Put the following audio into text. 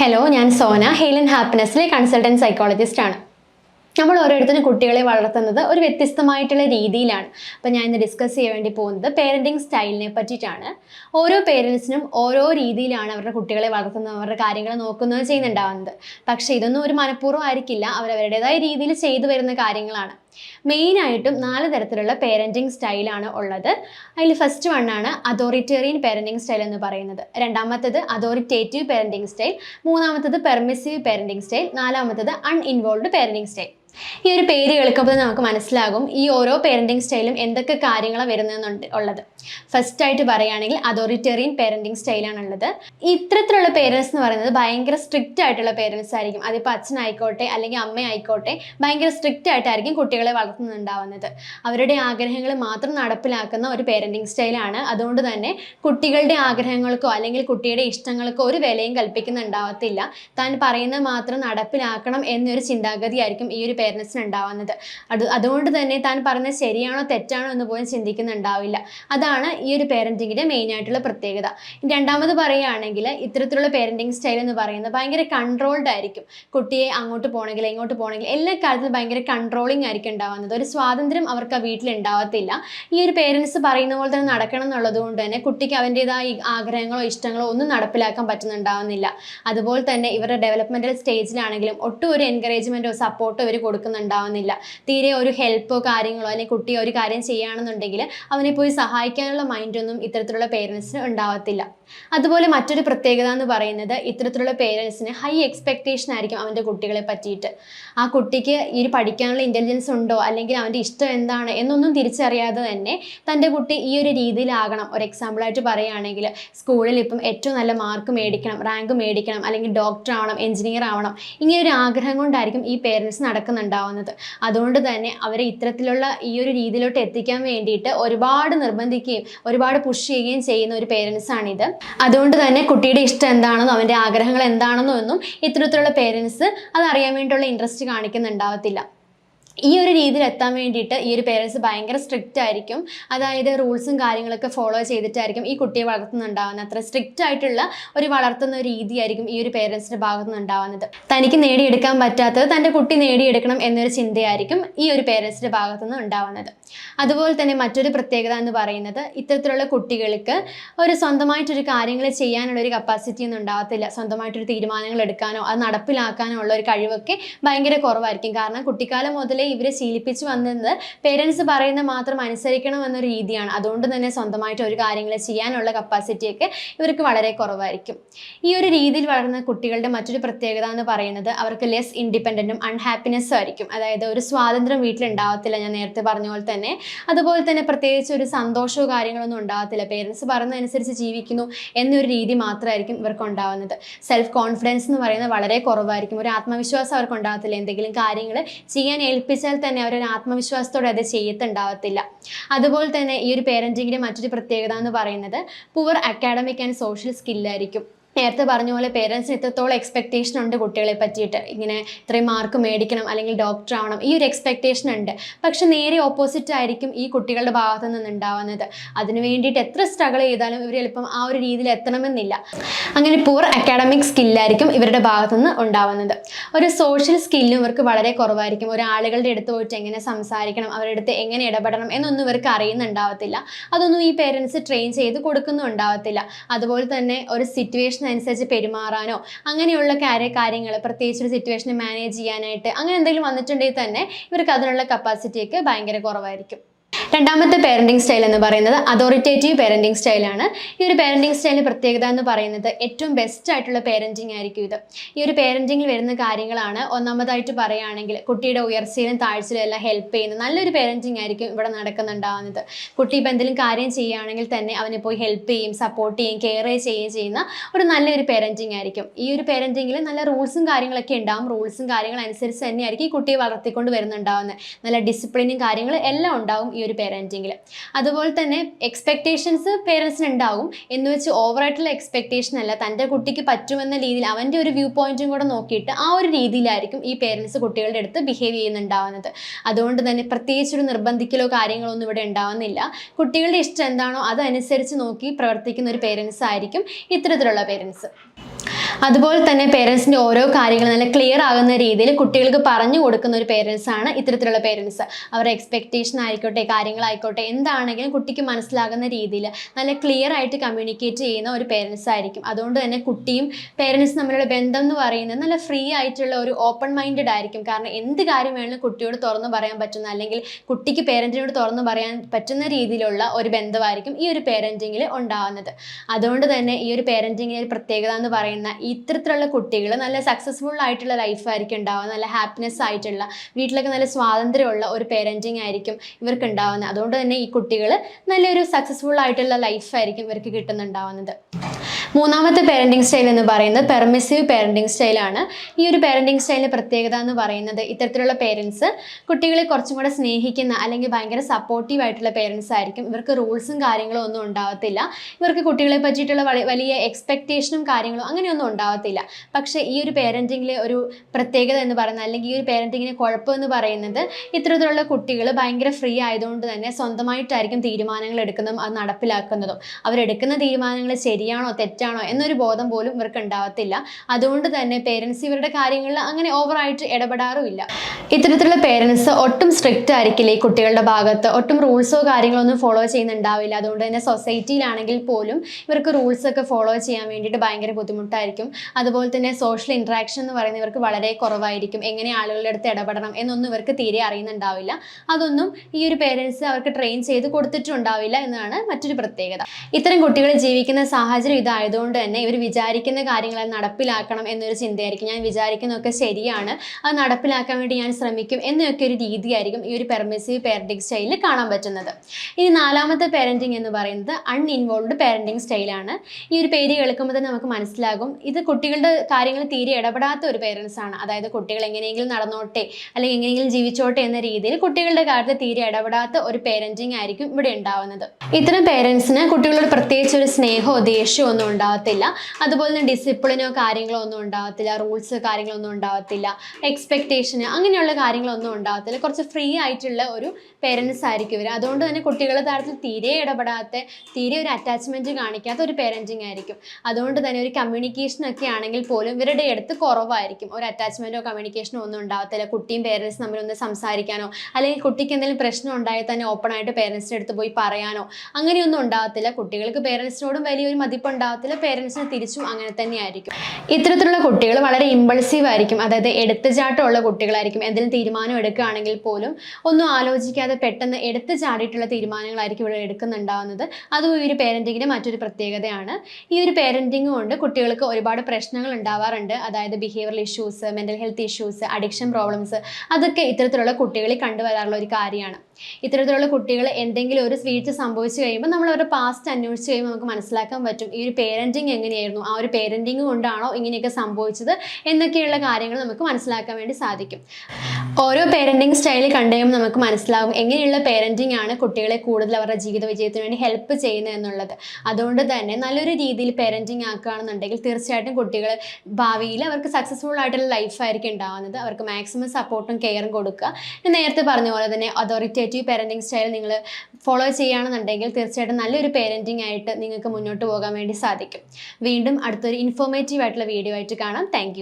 Hello ഞാൻ സോന ഹെയിലൻ ഹാപ്പിനെസ്സിലെ കൺസൾട്ടന്റ് സൈക്കോളജിസ്റ്റ് ആണ്. നമ്മൾ ഓരോരുത്തരും കുട്ടികളെ വളർത്തുന്നത് ഒരു വ്യത്യസ്തമായിട്ടുള്ള രീതിയിലാണ്. അപ്പോൾ ഞാൻ ഇന്ന് ഡിസ്കസ് ചെയ്യാൻ വേണ്ടി പോകുന്നത് പേരന്റിങ് സ്റ്റൈലിനെ പറ്റിയിട്ടാണ്. ഓരോ പേരൻസിനും ഓരോ രീതിയിലാണ് അവരുടെ കുട്ടികളെ വളർത്തുന്നത് അവരുടെ കാര്യങ്ങൾ നോക്കുന്നത് ചെയ്യുന്നുണ്ടാവുന്നത്. പക്ഷേ ഇതൊന്നും ഒരു മനഃപൂർവം ആയിരിക്കില്ല. അവരവരുടേതായ രീതിയിൽ ചെയ്തു വരുന്ന കാര്യങ്ങളാണ്. മെയിനായിട്ടും നാല് തരത്തിലുള്ള പേരന്റിങ് സ്റ്റൈലാണ് ഉള്ളത്. അതിൽ ഫസ്റ്റ് വണ്ണാണ് അതോറിറ്റേറിയൻ പേരന്റിങ് സ്റ്റൈൽ എന്ന് പറയുന്നത്. രണ്ടാമത്തത് അതോറിറ്റേറ്റീവ് പേരന്റിങ് സ്റ്റൈൽ മൂന്നാമത്തത് പെർമിസീവ് പേരന്റിങ് സ്റ്റൈൽ നാലാമത്തത് അൺഇൻവോൾവ് പേരന്റിങ് സ്റ്റൈൽ ഈ ഒരു പേര് കേൾക്കുമ്പോൾ നമുക്ക് മനസ്സിലാകും ഈ ഓരോ പേരന്റിങ് സ്റ്റൈലും എന്തൊക്കെ കാര്യങ്ങളാണ് വരുന്നതെന്നുണ്ട് ഉള്ളത്. ഫസ്റ്റ് ആയിട്ട് പറയുകയാണെങ്കിൽ അതോറിറ്റേറിയൻ പേരന്റിങ് സ്റ്റൈലാണുള്ളത് ഇത്തരത്തിലുള്ള പേരൻസ് എന്ന് പറയുന്നത് ഭയങ്കര സ്ട്രിക്റ്റ് ആയിട്ടുള്ള പേരൻസ് ആയിരിക്കും. അതിപ്പോൾ അച്ഛനായിക്കോട്ടെ അല്ലെങ്കിൽ അമ്മയായിക്കോട്ടെ ഭയങ്കര സ്ട്രിക്റ്റ് ആയിട്ടായിരിക്കും കുട്ടികളെ വളർത്തുന്നുണ്ടാവുന്നത്. അവരുടെ ആഗ്രഹങ്ങൾ മാത്രം നടപ്പിലാക്കുന്ന ഒരു പേരന്റിങ് സ്റ്റൈലാണ് അതുകൊണ്ട് തന്നെ കുട്ടികളുടെ ആഗ്രഹങ്ങൾക്കോ അല്ലെങ്കിൽ കുട്ടിയുടെ ഇഷ്ടങ്ങൾക്കോ ഒരു വിലയും കൽപ്പിക്കുന്നുണ്ടാവത്തില്ല. താൻ പറയുന്നത് മാത്രം നടപ്പിലാക്കണം എന്നൊരു ചിന്താഗതിയായിരിക്കും ഈ ഒരു പേരൻസിന് ഉണ്ടാവുന്നത് അത് അതുകൊണ്ട് തന്നെ താൻ പറയുന്നത് ശരിയാണോ തെറ്റാണോ എന്ന് പോലും ചിന്തിക്കുന്നുണ്ടാവില്ല. അതാണ് ഈ ഒരു പേരന്റിങ്ങിന്റെ മെയിനായിട്ടുള്ള പ്രത്യേകത. രണ്ടാമത് പറയുകയാണെങ്കിൽ ഇത്തരത്തിലുള്ള പേരന്റിങ് സ്റ്റൈൽ എന്ന് പറയുന്നത് ഭയങ്കര കൺട്രോൾഡ് ആയിരിക്കും. കുട്ടിയെ അങ്ങോട്ട് പോകണമെങ്കിൽ ഇങ്ങോട്ട് പോകണമെങ്കിൽ എല്ലാ കാര്യത്തിലും ഭയങ്കര കൺട്രോളിങ് ആയിരിക്കും ഉണ്ടാവുന്നത്. ഒരു സ്വാതന്ത്ര്യം അവർക്ക് ആ വീട്ടിൽ ഉണ്ടാവത്തില്ല. ഈ ഒരു പേരൻസ് പറയുന്ന പോലെ തന്നെ നടക്കണം എന്നുള്ളത് കൊണ്ട് തന്നെ കുട്ടിക്ക് അവന്റെതായ ആഗ്രഹങ്ങളോ ഇഷ്ടങ്ങളോ ഒന്നും നടപ്പിലാക്കാൻ പറ്റുന്നുണ്ടാവുന്നില്ല. അതുപോലെ തന്നെ ഇവരുടെ ഡെവലപ്മെന്റൽ സ്റ്റേജിലാണെങ്കിലും ഒട്ടും ഒരു എൻകറേജ്മെന്റോ സപ്പോർട്ടോ ഇവർ കൊടുക്കുന്നുണ്ടാവുന്നില്ല. തീരെ ഒരു ഹെൽപ്പോ കാര്യങ്ങളോ അല്ലെങ്കിൽ കുട്ടി ഒരു കാര്യം ചെയ്യുകയാണെന്നുണ്ടെങ്കിൽ അവനെ പോയി സഹായിക്കാനുള്ള മൈൻഡൊന്നും ഇത്തരത്തിലുള്ള പേരൻസിന് ഉണ്ടാവത്തില്ല. അതുപോലെ മറ്റൊരു പ്രത്യേകത എന്ന് പറയുന്നത് ഇത്തരത്തിലുള്ള പേരൻസിന് ഹൈ എക്സ്പെക്റ്റേഷൻ ആയിരിക്കും അവന്റെ കുട്ടികളെ പറ്റിയിട്ട്. ആ കുട്ടിക്ക് ഈ പഠിക്കാനുള്ള ഇന്റലിജൻസ് ഉണ്ടോ? അല്ലെങ്കിൽ അവന്റെ ഇഷ്ടം എന്താണ്? എന്നൊന്നും തിരിച്ചറിയാതെ തന്നെ തന്റെ കുട്ടി ഈ ഒരു രീതിയിലാകണം. ഒരു എക്സാമ്പിളായിട്ട് പറയുകയാണെങ്കിൽ സ്കൂളിൽ ഇപ്പം ഏറ്റവും നല്ല മാർക്ക് മേടിക്കണം റാങ്ക് മേടിക്കണം അല്ലെങ്കിൽ ഡോക്ടർ ആവണം എഞ്ചിനീയർ ആവണം. ഇങ്ങനെ ഒരു ആഗ്രഹം കൊണ്ടായിരിക്കും ഈ പേരൻസ് നടക്കുന്നുണ്ടാവുന്നത് അതുകൊണ്ട് തന്നെ അവരെ ഇത്തരത്തിലുള്ള ഈ ഒരു രീതിയിലോട്ട് എത്തിക്കാൻ വേണ്ടിയിട്ട് ഒരുപാട് നിർബന്ധിക്കുകയും ഒരുപാട് പുഷ് ചെയ്യുകയും ചെയ്യുന്ന ഒരു പേരൻസ് ആണിത്. അതുകൊണ്ട് തന്നെ കുട്ടിയുടെ ഇഷ്ടം എന്താണെന്നോ അവന്റെ ആഗ്രഹങ്ങൾ എന്താണെന്നോ ഒന്നും ഇത്തരത്തിലുള്ള പേരൻസ് അത് അറിയാൻ വേണ്ടിയുള്ള ഇൻട്രസ്റ്റ് കാണിക്കുന്നുണ്ടാവത്തില്ല. ഈ ഒരു രീതിയിൽ എത്താൻ വേണ്ടിയിട്ട് ഈ ഒരു പേരൻസ് ഭയങ്കര സ്ട്രിക്റ്റ് ആയിരിക്കും. അതായത് റൂൾസും കാര്യങ്ങളൊക്കെ ഫോളോ ചെയ്തിട്ടായിരിക്കും ഈ കുട്ടിയെ വളർത്തുന്നുണ്ടാവുന്നത്. അത്ര സ്ട്രിക്റ്റ് ആയിട്ടുള്ള ഒരു വളർത്തുന്ന രീതിയായിരിക്കും ഈ ഒരു പേരൻസിന്റെ ഭാഗത്തു നിന്നുണ്ടാവുന്നത് തനിക്ക് നേടിയെടുക്കാൻ പറ്റാത്തത് തന്റെ കുട്ടി നേടിയെടുക്കണം എന്നൊരു ചിന്തയായിരിക്കും ഈ ഒരു പേരൻസിന്റെ ഭാഗത്തു നിന്ന് ഉണ്ടാവുന്നത്. അതുപോലെ തന്നെ മറ്റൊരു പ്രത്യേകത എന്ന് പറയുന്നത് ഇത്തരത്തിലുള്ള കുട്ടികൾക്ക് ഒരു സ്വന്തമായിട്ടൊരു കാര്യങ്ങൾ ചെയ്യാനുള്ള ഒരു കപ്പാസിറ്റി ഒന്നും ഉണ്ടാവത്തില്ല സ്വന്തമായിട്ടൊരു തീരുമാനങ്ങൾ എടുക്കാനോ അത് നടപ്പിലാക്കാനോ ഉള്ള ഒരു കഴിവൊക്കെ ഭയങ്കര കുറവായിരിക്കും. കാരണം കുട്ടിക്കാലം മുതലേ ഇവരെ ശീലിപ്പിച്ച് വന്നത് പേരൻസ് പറയുന്ന മാത്രം അനുസരിക്കണം എന്നൊരു രീതിയാണ്. അതുകൊണ്ട് തന്നെ സ്വന്തമായിട്ട് ഒരു കാര്യങ്ങൾ ചെയ്യാനുള്ള കപ്പാസിറ്റിയൊക്കെ ഇവർക്ക് വളരെ കുറവായിരിക്കും. ഈ ഒരു രീതിയിൽ വളർന്ന കുട്ടികളുടെ മറ്റൊരു പ്രത്യേകത എന്ന് പറയുന്നത് അവർക്ക് ലെസ് ഇൻഡിപെൻഡന്റും അൺഹാപ്പിനെസ്സും ആയിരിക്കും. അതായത് ഒരു സ്വാതന്ത്ര്യം വീട്ടിലുണ്ടാവത്തില്ല ഞാൻ നേരത്തെ പറഞ്ഞ പോലെ തന്നെ. അതുപോലെ തന്നെ പ്രത്യേകിച്ച് ഒരു സന്തോഷവും കാര്യങ്ങളൊന്നും ഉണ്ടാവത്തില്ല. പേരൻസ് പറയുന്നതനുസരിച്ച് ജീവിക്കുന്നു എന്നൊരു രീതി മാത്രമായിരിക്കും ഇവർക്ക് ഉണ്ടാവുന്നത്. സെൽഫ് കോൺഫിഡൻസ് എന്ന് പറയുന്നത് വളരെ കുറവായിരിക്കും. ഒരു ആത്മവിശ്വാസം അവർക്ക് ഉണ്ടാകത്തില്ല എന്തെങ്കിലും കാര്യങ്ങൾ ചെയ്യാൻ ഏൽപ്പിച്ചാൽ തന്നെ അവരൊരു ആത്മവിശ്വാസത്തോടെ അത് ചെയ്യത്തുണ്ടാവത്തില്ല. അതുപോലെ തന്നെ ഈ ഒരു പേരന്റിങ്ങിന്റെ മറ്റൊരു പ്രത്യേകത എന്ന് പറയുന്നത് പുവർ അക്കാഡമിക് ആൻഡ് സോഷ്യൽ സ്കില്ലായിരിക്കും നേരത്തെ പറഞ്ഞ പോലെ പേരൻസിന് എത്രത്തോളം എക്സ്പെക്റ്റേഷൻ ഉണ്ട് കുട്ടികളെ പറ്റിയിട്ട്? ഇങ്ങനെ ഇത്രയും മാർക്ക് മേടിക്കണം അല്ലെങ്കിൽ ഡോക്ടർ ആവണം ഈ ഒരു എക്സ്പെക്റ്റേഷൻ ഉണ്ട്. പക്ഷെ നേരെ ഓപ്പോസിറ്റ് ആയിരിക്കും ഈ കുട്ടികളുടെ ഭാഗത്തു നിന്ന് ഉണ്ടാവുന്നത്. അതിന് വേണ്ടിയിട്ട് എത്ര സ്ട്രഗിൾ ചെയ്താലും ഇവർ എളുപ്പം ആ ഒരു രീതിയിൽ എത്തണമെന്നില്ല. അങ്ങനെ പൂർ അക്കാഡമിക് സ്കില്ലായിരിക്കും ഇവരുടെ ഭാഗത്തു നിന്ന് ഉണ്ടാവുന്നത്. ഒരു സോഷ്യൽ സ്കില്ലും ഇവർക്ക് വളരെ കുറവായിരിക്കും. ഒരാളുകളുടെ അടുത്ത് പോയിട്ട് എങ്ങനെ സംസാരിക്കണം അവരുടെ അടുത്ത് എങ്ങനെ ഇടപെടണം എന്നൊന്നും ഇവർക്ക് അറിയുന്നുണ്ടാവത്തില്ല. അതൊന്നും ഈ പേരൻസ് ട്രെയിൻ ചെയ്ത് കൊടുക്കുന്നുണ്ടാവത്തില്ല അതുപോലെ തന്നെ ഒരു സിറ്റുവേഷൻ അനുസരിച്ച് പെരുമാറാനോ അങ്ങനെയുള്ള കാര്യ കാര്യങ്ങൾ പ്രത്യേകിച്ച് ഒരു സിറ്റുവേഷനെ മാനേജ് ചെയ്യാനായിട്ട് അങ്ങനെ എന്തെങ്കിലും വന്നിട്ടുണ്ടെങ്കിൽ തന്നെ ഇവർക്ക് അതിനുള്ള കപ്പാസിറ്റിയൊക്കെ ഭയങ്കര കുറവായിരിക്കും. രണ്ടാമത്തെ പേരന്റിങ് സ്റ്റൈൽ എന്ന് പറയുന്നത് അതോറിറ്റേറ്റീവ് പേരന്റിങ് സ്റ്റൈലാണ് ഈ ഒരു പേരന്റിങ് സ്റ്റൈലിന്റെ പ്രത്യേകത എന്ന് പറയുന്നത് ഏറ്റവും ബെസ്റ്റ് ആയിട്ടുള്ള പേരന്റിങ് ആയിരിക്കും ഇത്. ഈ ഒരു പേരന്റിങ്ങിൽ വരുന്ന കാര്യങ്ങളാണ്. ഒന്നാമതായിട്ട് പറയുകയാണെങ്കിൽ കുട്ടിയുടെ ഉയർച്ചയിലും താഴ്ചയിലും എല്ലാം ഹെൽപ്പ് ചെയ്യുന്ന നല്ലൊരു പേരന്റിങ് ആയിരിക്കും ഇവിടെ നടക്കുന്നുണ്ടാവുന്നത്. കുട്ടി ഇപ്പോൾ എന്തെങ്കിലും കാര്യം ചെയ്യുകയാണെങ്കിൽ തന്നെ അവനെ പോയി ഹെൽപ്പ് ചെയ്യും സപ്പോർട്ട് ചെയ്യും കെയർ ചെയ്യുകയും ചെയ്യുന്ന ഒരു നല്ലൊരു പേരന്റിങ് ആയിരിക്കും. ഈ ഒരു പേരന്റിങ്ങിൽ നല്ല റൂൾസും കാര്യങ്ങളൊക്കെ ഉണ്ടാവും. റൂൾസും കാര്യങ്ങളും അനുസരിച്ച് തന്നെയായിരിക്കും ഈ കുട്ടിയെ വളർത്തിക്കൊണ്ട് വരുന്നുണ്ടാവുന്നത്. നല്ല ഡിസിപ്ലിനും കാര്യങ്ങളും എല്ലാം ഉണ്ടാവും ഈ ഒരു പേരന്റിങ്ങിൽ അതുപോലെ തന്നെ എക്സ്പെക്റ്റേഷൻസ് പേരൻസിന് ഉണ്ടാവും എന്ന് വെച്ച് ഓവറായിട്ടുള്ള എക്സ്പെക്റ്റേഷൻ അല്ല തന്റെ കുട്ടിക്ക് പറ്റുമെന്ന രീതിയിൽ അവന്റെ ഒരു വ്യൂ പോയിന്റും കൂടെ നോക്കിയിട്ട് ആ ഒരു രീതിയിലായിരിക്കും ഈ പേരൻസ് കുട്ടികളുടെ അടുത്ത് ബിഹേവ് ചെയ്യുന്നുണ്ടാവുന്നത്. അതുകൊണ്ട് തന്നെ പ്രത്യേകിച്ച് ഒരു നിർബന്ധിക്കലോ കാര്യങ്ങളോ ഒന്നും ഇവിടെ ഉണ്ടാവുന്നില്ല. കുട്ടികളുടെ ഇഷ്ടം എന്താണോ അതനുസരിച്ച് നോക്കി പ്രവർത്തിക്കുന്ന ഒരു പേരൻസ് ആയിരിക്കും ഇത്തരത്തിലുള്ള പേരൻസ് അതുപോലെ തന്നെ പേരൻസിന്റെ ഓരോ കാര്യങ്ങൾ നല്ല ക്ലിയർ ആകുന്ന രീതിയിൽ കുട്ടികൾക്ക് പറഞ്ഞു കൊടുക്കുന്ന ഒരു പേരൻസ് ആണ് ഇത്തരത്തിലുള്ള പേരൻസ് അവരുടെ എക്സ്പെക്റ്റേഷൻ ആയിക്കോട്ടെ കാര്യങ്ങളായിക്കോട്ടെ. എന്താണെങ്കിലും കുട്ടിക്ക് മനസ്സിലാകുന്ന രീതിയിൽ നല്ല ക്ലിയർ ആയിട്ട് കമ്മ്യൂണിക്കേറ്റ് ചെയ്യുന്ന ഒരു പേരൻസ് ആയിരിക്കും. അതുകൊണ്ട് തന്നെ കുട്ടിയും പേരൻസ് തമ്മിലുള്ള ബന്ധം എന്ന് പറയുന്നത് നല്ല ഫ്രീ ആയിട്ടുള്ള ഒരു ഓപ്പൺ മൈൻഡഡ് ആയിരിക്കും. കാരണം എന്ത് കാര്യം വേണമെങ്കിലും കുട്ടിയോട് തുറന്നു പറയാൻ പറ്റുന്ന അല്ലെങ്കിൽ കുട്ടിക്ക് പേരന്റിനോട് തുറന്നു പറയാൻ പറ്റുന്ന രീതിയിലുള്ള ഒരു ബന്ധമായിരിക്കും ഈ ഒരു പേരന്റിങ്ങിൽ ഉണ്ടാകുന്നത് അതുകൊണ്ട് തന്നെ ഈ ഒരു പേരന്റിങ്ങിന്റെ ഒരു പ്രത്യേകത എന്ന് പറയുന്ന ഇത്തരത്തിലുള്ള കുട്ടികൾ നല്ല സക്സസ്ഫുൾ ആയിട്ടുള്ള ലൈഫായിരിക്കും ഉണ്ടാവുക. നല്ല ഹാപ്പിനെസ് ആയിട്ടുള്ള വീട്ടിലൊക്കെ നല്ല സ്വാതന്ത്ര്യമുള്ള ഒരു പേരന്റിങ് ആയിരിക്കും ഇവർക്ക് ഉണ്ടാവുന്നത് അതുകൊണ്ട് തന്നെ ഈ കുട്ടികൾ നല്ലൊരു സക്സസ്ഫുൾ ആയിട്ടുള്ള ലൈഫായിരിക്കും ഇവർക്ക് കിട്ടുന്നുണ്ടാവുന്നത്. മൂന്നാമത്തെ പേരന്റിങ് സ്റ്റൈൽ എന്ന് പറയുന്നത് പെർമിസീവ് പേരന്റിങ് സ്റ്റൈലാണ് ഈ ഒരു പേരന്റിങ് സ്റ്റൈലിന്റെ പ്രത്യേകത എന്ന് പറയുന്നത് ഇത്തരത്തിലുള്ള പേരൻസ് കുട്ടികളെ കുറച്ചും കൂടെ സ്നേഹിക്കുന്ന അല്ലെങ്കിൽ ഭയങ്കര സപ്പോർട്ടീവ് ആയിട്ടുള്ള പേരൻസ് ആയിരിക്കും. ഇവർക്ക് റൂൾസും കാര്യങ്ങളും ഒന്നും ഉണ്ടാവത്തില്ല. ഇവർക്ക് കുട്ടികളെ പറ്റിയിട്ടുള്ള വലിയ എക്സ്പെക്റ്റേഷനും കാര്യങ്ങളും അങ്ങനെയൊന്നും ഉണ്ടാവത്തില്ല. പക്ഷേ ഈ ഒരു പേരന്റിങ്ങിലെ ഒരു പ്രത്യേകത എന്ന് പറയുന്നത് അല്ലെങ്കിൽ ഈ ഒരു പേരന്റിങ്ങിന് കുഴപ്പം എന്ന് പറയുന്നത് ഇത്തരത്തിലുള്ള കുട്ടികൾ ഭയങ്കര ഫ്രീ ആയതുകൊണ്ട് തന്നെ സ്വന്തമായിട്ടായിരിക്കും തീരുമാനങ്ങൾ എടുക്കുന്നതും അത് നടപ്പിലാക്കുന്നതും. അവരെടുക്കുന്ന തീരുമാനങ്ങൾ ശരിയാണോ തെറ്റാണോ എന്നൊരു ബോധം പോലും ഇവർക്ക് ഉണ്ടാവത്തില്ല. അതുകൊണ്ട് തന്നെ പേരൻസ് ഇവരുടെ കാര്യങ്ങളിൽ അങ്ങനെ ഓവറായിട്ട് ഇടപെടാറുമില്ല. ഇത്തരത്തിലുള്ള പേരൻസ് ഒട്ടും സ്ട്രിക്റ്റ് ആയിരിക്കില്ല ഈ കുട്ടികളുടെ ഭാഗത്ത്. ഒട്ടും റൂൾസോ കാര്യങ്ങളോ ഒന്നും ഫോളോ ചെയ്യുന്നുണ്ടാവില്ല. അതുകൊണ്ട് തന്നെ സൊസൈറ്റിയിലാണെങ്കിൽ പോലും ഇവർക്ക് റൂൾസ് ഒക്കെ ഫോളോ ചെയ്യാൻ വേണ്ടിയിട്ട് ഭയങ്കര ബുദ്ധിമുട്ടായിരിക്കും. അതുപോലെ തന്നെ സോഷ്യൽ ഇൻട്രാക്ഷൻ എന്ന് പറയുന്നത് ഇവർക്ക് വളരെ കുറവായിരിക്കും. എങ്ങനെ ആളുകളുടെ അടുത്ത് ഇടപെടണം എന്നൊന്നും ഇവർക്ക് തീരെ അറിയുന്നുണ്ടാവില്ല. അതൊന്നും ഈ ഒരു പേരൻസ് അവർക്ക് ട്രെയിൻ ചെയ്ത് കൊടുത്തിട്ടുണ്ടാവില്ല എന്നതാണ് മറ്റൊരു പ്രത്യേകത. ഇത്തരം കുട്ടികൾ ജീവിക്കുന്ന സാഹചര്യം ഇതായതുകൊണ്ട് തന്നെ ഇവർ വിചാരിക്കുന്ന കാര്യങ്ങൾ നടപ്പിലാക്കണം എന്നൊരു ചിന്തയായിരിക്കും. ഞാൻ വിചാരിക്കുന്നതൊക്കെ ശരിയാണ്. അത് നടപ്പിലാക്കാൻ വേണ്ടി ഞാൻ ശ്രമിക്കും എന്നൊക്കെ ഒരു രീതിയായിരിക്കും ഈ ഒരു പെർമിസീവ് പാരന്റിങ് സ്റ്റൈലിൽ കാണാൻ പറ്റുന്നത്. ഇനി നാലാമത്തെ പാരന്റിങ് എന്ന് പറയുന്നത് അൺ അൺഇൻവോൾവ്ഡ് പാരന്റിങ് സ്റ്റൈലാണ് ഈ ഒരു പേര് കേൾക്കുമ്പോൾ തന്നെ നമുക്ക് മനസ്സിലാകും. ഇത് കുട്ടികളുടെ കാര്യങ്ങൾ തീരെ ഇടപെടാത്ത ഒരു പേരൻസ് ആണ്. അതായത് കുട്ടികൾ എങ്ങനെയെങ്കിലും നടന്നോട്ടെ അല്ലെങ്കിൽ എങ്ങനെയെങ്കിലും ജീവിച്ചോട്ടെ എന്ന രീതിയിൽ കുട്ടികളുടെ കാര്യത്തിൽ തീരെ ഇടപെടാത്ത ഒരു പേരന്റിങ് ആയിരിക്കും ഇവിടെ ഉണ്ടാവുന്നത്. ഇത്തരം പേരൻസിന് കുട്ടികളോട് പ്രത്യേകിച്ച് ഒരു സ്നേഹമോ ദേഷ്യമോ ഒന്നും ഉണ്ടാവത്തില്ല അതുപോലെ തന്നെ ഡിസിപ്ലിനോ കാര്യങ്ങളോ ഒന്നും ഉണ്ടാവത്തില്ല റൂൾസ് കാര്യങ്ങളൊന്നും ഉണ്ടാവത്തില്ല എക്സ്പെക്റ്റേഷന് അങ്ങനെയുള്ള കാര്യങ്ങളൊന്നും ഉണ്ടാവത്തില്ല കുറച്ച് ഫ്രീ ആയിട്ടുള്ള ഒരു പേരൻസ് ആയിരിക്കും ഇവർ അതുകൊണ്ട് തന്നെ കുട്ടികളുടെ കാര്യത്തിൽ തീരെ ഇടപെടാത്ത തീരെ ഒരു അറ്റാച്ച്മെന്റ് കാണിക്കാത്ത ഒരു പേരന്റിങ് ആയിരിക്കും. അതുകൊണ്ട് തന്നെ ഒരു കമ്മ്യൂണിക്കേഷൻ ഒക്കെ ആണെങ്കിൽ പോലും ഇവരുടെ അടുത്ത് കുറവായിരിക്കും. ഒരു അറ്റാച്ച്മെന്റോ കമ്മ്യൂണിക്കേഷനോ ഒന്നും ഉണ്ടാവത്തില്ല കുട്ടിയും പേരൻസ് തമ്മിൽ ഒന്ന് സംസാരിക്കാനോ അല്ലെങ്കിൽ കുട്ടിക്ക് എന്തെങ്കിലും പ്രശ്നം ഉണ്ടായാൽ തന്നെ ഓപ്പൺ ആയിട്ട് പേരൻസിന്റെ അടുത്ത് പോയി പറയാനോ അങ്ങനെയൊന്നും ഉണ്ടാവത്തില്ല കുട്ടികൾക്ക് പേരൻസിനോടും വലിയൊരു മതിപ്പ് ഉണ്ടാവത്തില്ല പേരൻസിന് തിരിച്ചും അങ്ങനെ തന്നെയായിരിക്കും. ഇത്തരത്തിലുള്ള കുട്ടികൾ വളരെ ഇമ്പൾസീവ് ആയിരിക്കും. അതായത് എടുത്തുചാട്ടമുള്ള കുട്ടികളായിരിക്കും. എന്തെങ്കിലും തീരുമാനം എടുക്കുകയാണെങ്കിൽ പോലും ഒന്നും ആലോചിക്കാതെ പെട്ടെന്ന് എടുത്തു ചാടിയിട്ടുള്ള തീരുമാനങ്ങളായിരിക്കും ഇവിടെ എടുക്കുന്നുണ്ടാവുന്നത്. അതും ഈ ഒരു പേരന്റിങ്ങിന്റെ മറ്റൊരു പ്രത്യേകതയാണ്. ഈ ഒരു പേരന്റിങ് കൊണ്ട് കുട്ടികൾക്ക് ഒരുപാട് പ്രശ്നങ്ങൾ ഉണ്ടാവാറുണ്ട്. അതായത് behavioural issues mental health issues addiction problems അതൊക്കെ ഇത്തരത്തിലുള്ള കുട്ടികളിൽ കണ്ടുവരാറുള്ള ഒരു കാര്യമാണ്. ഇത്തരത്തിലുള്ള കുട്ടികൾ എന്തെങ്കിലും ഒരു വീഴ്ച സംഭവിച്ചു കഴിയുമ്പോൾ നമ്മൾ അവരുടെ പാസ്റ്റ് അന്വേഷിച്ച് കഴിയുമ്പോൾ നമുക്ക് മനസ്സിലാക്കാൻ പറ്റും. ഈ ഒരു പേരന്റിങ് എങ്ങനെയായിരുന്നു? ആ ഒരു പേരന്റിങ് കൊണ്ടാണോ ഇങ്ങനെയൊക്കെ സംഭവിച്ചത്? എന്നൊക്കെയുള്ള കാര്യങ്ങൾ നമുക്ക് മനസ്സിലാക്കാൻ വേണ്ടി സാധിക്കും. ഓരോ പേരന്റിങ് സ്റ്റൈൽ കണ്ടുകഴിയുമ്പോൾ നമുക്ക് മനസ്സിലാകും എങ്ങനെയുള്ള പേരന്റിങ് ആണ് കുട്ടികളെ കൂടുതൽ അവരുടെ ജീവിത വിജയത്തിന് വേണ്ടി ഹെൽപ്പ് ചെയ്യുന്നത് എന്നുള്ളത്. അതുകൊണ്ട് തന്നെ നല്ലൊരു രീതിയിൽ പേരന്റിങ് ആക്കുകയാണെന്നുണ്ടെങ്കിൽ തീർച്ചയായിട്ടും കുട്ടികൾ ഭാവിയിൽ അവർക്ക് സക്സസ്ഫുൾ ആയിട്ടുള്ള ലൈഫായിരിക്കും ഉണ്ടാകുന്നത് അവർക്ക് മാക്സിമം സപ്പോർട്ടും കെയറും കൊടുക്കുക. നേരത്തെ പറഞ്ഞ പോലെ തന്നെ അതോറിറ്റേറ്റീവ് പേരന്റിങ് സ്റ്റൈൽ നിങ്ങൾ ഫോളോ ചെയ്യുകയാണെന്നുണ്ടെങ്കിൽ തീർച്ചയായിട്ടും നല്ലൊരു പേരന്റിങ് ആയിട്ട് നിങ്ങൾക്ക് മുന്നോട്ട് പോകാൻ വേണ്ടി സാധിക്കും. വീണ്ടും അടുത്തൊരു ഇൻഫോർമേറ്റീവ് ആയിട്ടുള്ള വീഡിയോ ആയിട്ട് കാണാം. താങ്ക്